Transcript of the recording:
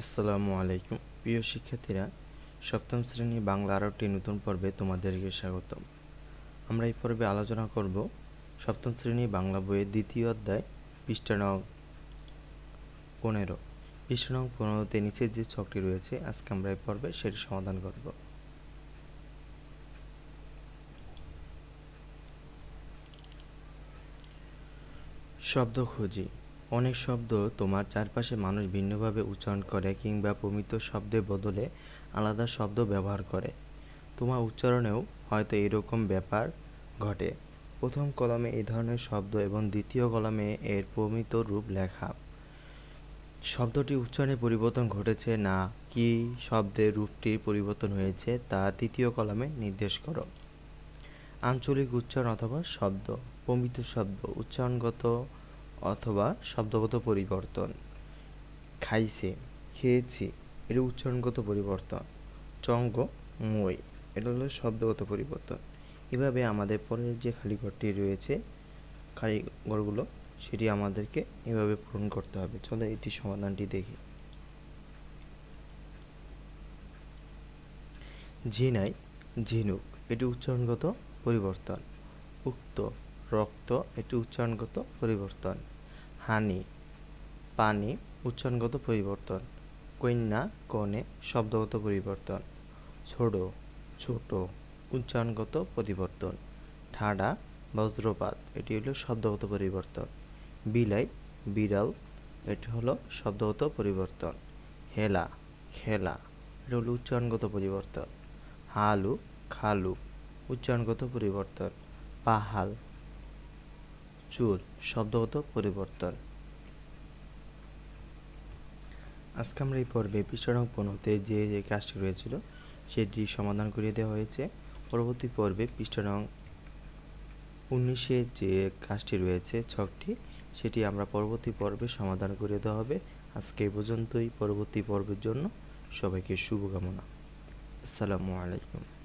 আসসালামু আলাইকুম। প্রিয় শিক্ষার্থীরা, সপ্তম শ্রেণি বাংলা আরও একটি নতুন পর্বে তোমাদেরকে স্বাগতম। আমরা এই পর্বে আলোচনা করব সপ্তম শ্রেণি বাংলা বইয়ের দ্বিতীয় অধ্যায়, পৃষ্ঠা নং পনেরো। পৃষ্ঠা নং পনেরোতে নিচের যে ছকটি রয়েছে, আজকে আমরা এই পর্বে সেটি সমাধান করব। শব্দ খুঁজি। অনেক শব্দ তোমার চারপাশে মানুষ ভিন্নভাবে উচ্চারণ করে কিংবা প্রমিত শব্দের বদলে আলাদা শব্দ ব্যবহার করে। তোমার উচ্চারণেও হয়তো এরকম ব্যাপার ঘটে। প্রথম কলমে এই ধরনের শব্দ এবং দ্বিতীয় কলমে এর প্রমিত রূপ লেখা। শব্দটি উচ্চারণে পরিবর্তন ঘটেছে না কি শব্দের রূপটির পরিবর্তন হয়েছে তা তৃতীয় কলমে নির্দেশ করো। আঞ্চলিক উচ্চারণ অথবা শব্দ, প্রমিত শব্দ, উচ্চারণগত অথবা শব্দগত পরিবর্তন। খাইছে, খেয়েছি, এটা উচ্চারণগত পরিবর্তন। চঙ্গ, মই, এটা হলো শব্দগত পরিবর্তন। এভাবে আমাদের পরের যে খালি ঘরটি রয়েছে, খালি ঘরগুলো, সেটি আমাদেরকে এভাবে পূরণ করতে হবে। চলো এটি সমাধানটি দেখি। ঝিনাই, ঝিনুক, এটি উচ্চারণগত পরিবর্তন। উক্ত রক্ত, এটি উচ্চারণগত পরিবর্তন। হানি, পানি, উচ্চারণগত পরিবর্তন। কন্যা, কনে, শব্দগত পরিবর্তন। ছোট ছোট, উচ্চারণগত পরিবর্তন। ঠাডা বজ্রপাত, এটি হলো শব্দগত পরিবর্তন। বিলাই, বিড়াল, এটি হলো শব্দগত পরিবর্তন। হেলা, খেলা, এটা হলো উচ্চারণগত পরিবর্তন। হালু, খালু, উচ্চারণগত পরিবর্তন। পাহাল চুল শব্দগত পরিবর্তন। আজকে আমরা এই পর্বে পৃষ্ঠানং পনেরোতে যে যে কাজটি রয়েছিল, সেটি সমাধান করিয়ে দেওয়া হয়েছে। পরবর্তী পর্বে পৃষ্ঠানং উনিশে যে কাজটি রয়েছে, ছকটি, সেটি আমরা পরবর্তী পর্বে সমাধান করিয়ে দেওয়া হবে। আজকে এই পর্যন্তই। পরবর্তী পর্বের জন্য সবাইকে শুভকামনা। আসসালামু আলাইকুম।